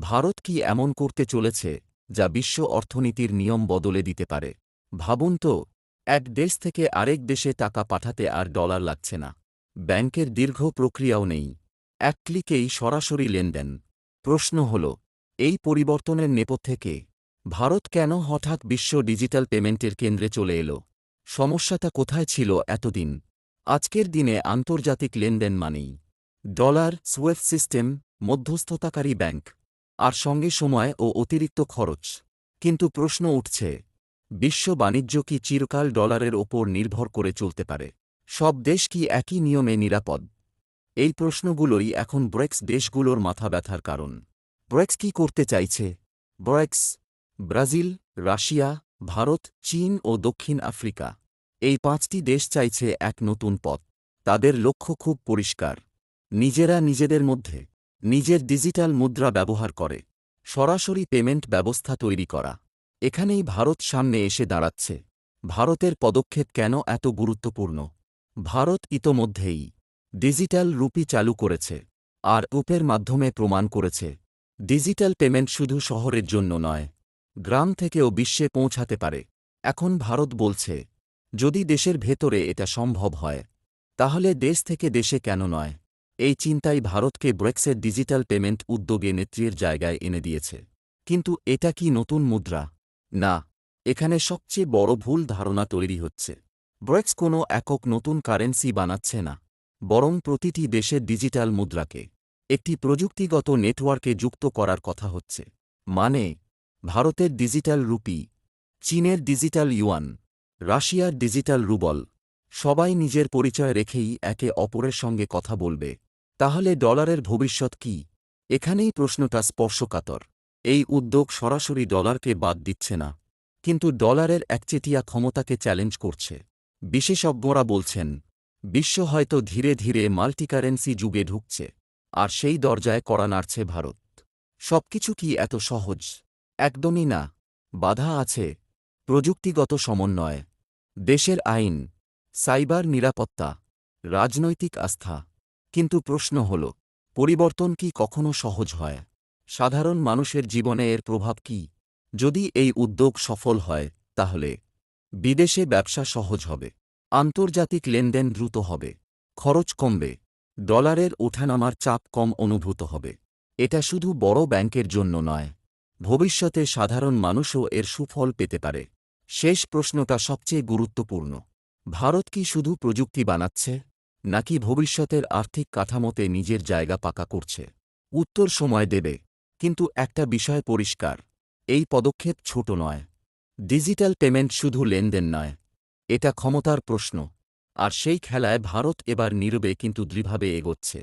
ভারত কি এমন করতে চলেছে, যা বিশ্ব অর্থনীতির নিয়ম বদলে দিতে পারে? ভাবুন তো, এক দেশ থেকে আরেক দেশে টাকা পাঠাতে আর ডলার লাগছে না। ব্যাংকের দীর্ঘ প্রক্রিয়াও নেই। এক ক্লিকেই সরাসরি লেনদেন। প্রশ্ন হল, এই পরিবর্তনের নেপথ্যে কে? ভারত কেন হঠাৎ বিশ্ব ডিজিটাল পেমেন্টের কেন্দ্রে চলে এল? সমস্যাটা কোথায় ছিল এতদিন? আজকের দিনে আন্তর্জাতিক লেনদেন মানেই। ডলার, সুয়েফ সিস্টেম, মধ্যস্থতাকারী ব্যাংক। আর সঙ্গে সময় ও অতিরিক্ত খরচ। কিন্তু প্রশ্ন উঠছে, বিশ্ব বাণিজ্য কি চিরকাল ডলারের ওপর নির্ভর করে চলতে পারে? সব দেশ কি একই নিয়মে নিরাপদ? এই প্রশ্নগুলোই এখন ব্রেক্স দেশগুলোর মাথা ব্যথার কারণ। ব্রেক্স কি করতে চাইছে? ব্রেক্স, ব্রাজিল, রাশিয়া, ভারত, চীন ও দক্ষিণ আফ্রিকা। এই পাঁচটি দেশ চাইছে এক নতুন পথ। তাদের লক্ষ্য খুব পরিষ্কার। নিজেরা নিজেদের মধ্যে নিজের ডিজিটাল মুদ্রা ব্যবহার করে। সরাসরি পেমেন্ট ব্যবস্থা তৈরি করা। এখানেই ভারত সামনে এসে দাঁড়াচ্ছে। ভারতের পদক্ষেপ কেন এত গুরুত্বপূর্ণ? ভারত ইতোমধ্যেই ডিজিটাল রুপি চালু করেছে আর উপের মাধ্যমে প্রমাণ করেছে। ডিজিটাল পেমেন্ট শুধু শহরের জন্য নয়, গ্রাম থেকেও বিশ্বে পৌঁছাতে পারে। এখন ভারত বলছে, যদি দেশের ভেতরে এটা সম্ভব হয়, তাহলে দেশ থেকে দেশে কেন নয়? এই চিন্তাই ভারতকে ব্রেক্সের ডিজিটাল পেমেন্ট উদ্যোগে নেত্রীর জায়গায় এনে দিয়েছে। কিন্তু এটা কি নতুন মুদ্রা? না, এখানে সবচেয়ে বড় ভুল ধারণা তৈরি হচ্ছে। ব্রেক্স কোনো একক নতুন কারেন্সি বানাচ্ছে না, বরং প্রতিটি দেশের ডিজিটাল মুদ্রাকে, একটি প্রযুক্তিগত নেটওয়ার্কে যুক্ত করার কথা হচ্ছে। মানে ভারতের ডিজিটাল রুপি, চীনের ডিজিটাল ইউয়ান, রাশিয়ার ডিজিটাল রুবল, সবাই নিজের পরিচয় রেখেই একে অপরের সঙ্গে কথা বলবে। তাহলে ডলারের ভবিষ্যৎ কি? এখানেই প্রশ্নটা স্পর্শকাতর। এই উদ্যোগ সরাসরি ডলারকে বাদ দিচ্ছে না। কিন্তু ডলারের একচেটিয়া ক্ষমতাকে চ্যালেঞ্জ করছে। বিশেষজ্ঞরা বলছেন, বিশ্ব হয়তো ধীরে ধীরে মাল্টিকারেন্সি যুগে ঢুকছে, আর সেই দরজায় করা নাড়ছে ভারত। সবকিছু কি এত সহজ? একদমই না। বাধা আছে। প্রযুক্তিগত সমন্বয়। দেশের আইন। সাইবার নিরাপত্তা। রাজনৈতিক আস্থা। কিন্তু প্রশ্ন হল, পরিবর্তন কি কখনো সহজ হয়? সাধারণ মানুষের জীবনে এর প্রভাব কি? যদি এই উদ্যোগ সফল হয়, তাহলে বিদেশে ব্যবসা সহজ হবে, আন্তর্জাতিক লেনদেন দ্রুত হবে, খরচ কমবে, ডলারের ওঠানামার চাপ কম অনুভূত হবে। এটা শুধু বড় ব্যাংকের জন্য নয়, ভবিষ্যতে সাধারণ মানুষও এর সুফল পেতে পারে। শেষ প্রশ্নটা সবচেয়ে গুরুত্বপূর্ণ, ভারত কি শুধু প্রযুক্তি বানাচ্ছে? নাকি ভবিষ্যতের আর্থিক কাঠামোতে নিজের জায়গা পাকা করছে। উত্তর সময় দেবে, কিন্তু একটা বিষয় পরিষ্কার, এই পদক্ষেপ ছোট নয়। ডিজিটাল পেমেন্ট শুধু লেনদেন নয়, এটা ক্ষমতার প্রশ্ন। আর সেই খেলায় ভারত এবার নীরবে কিন্তু দৃঢ়ভাবে এগোচ্ছে।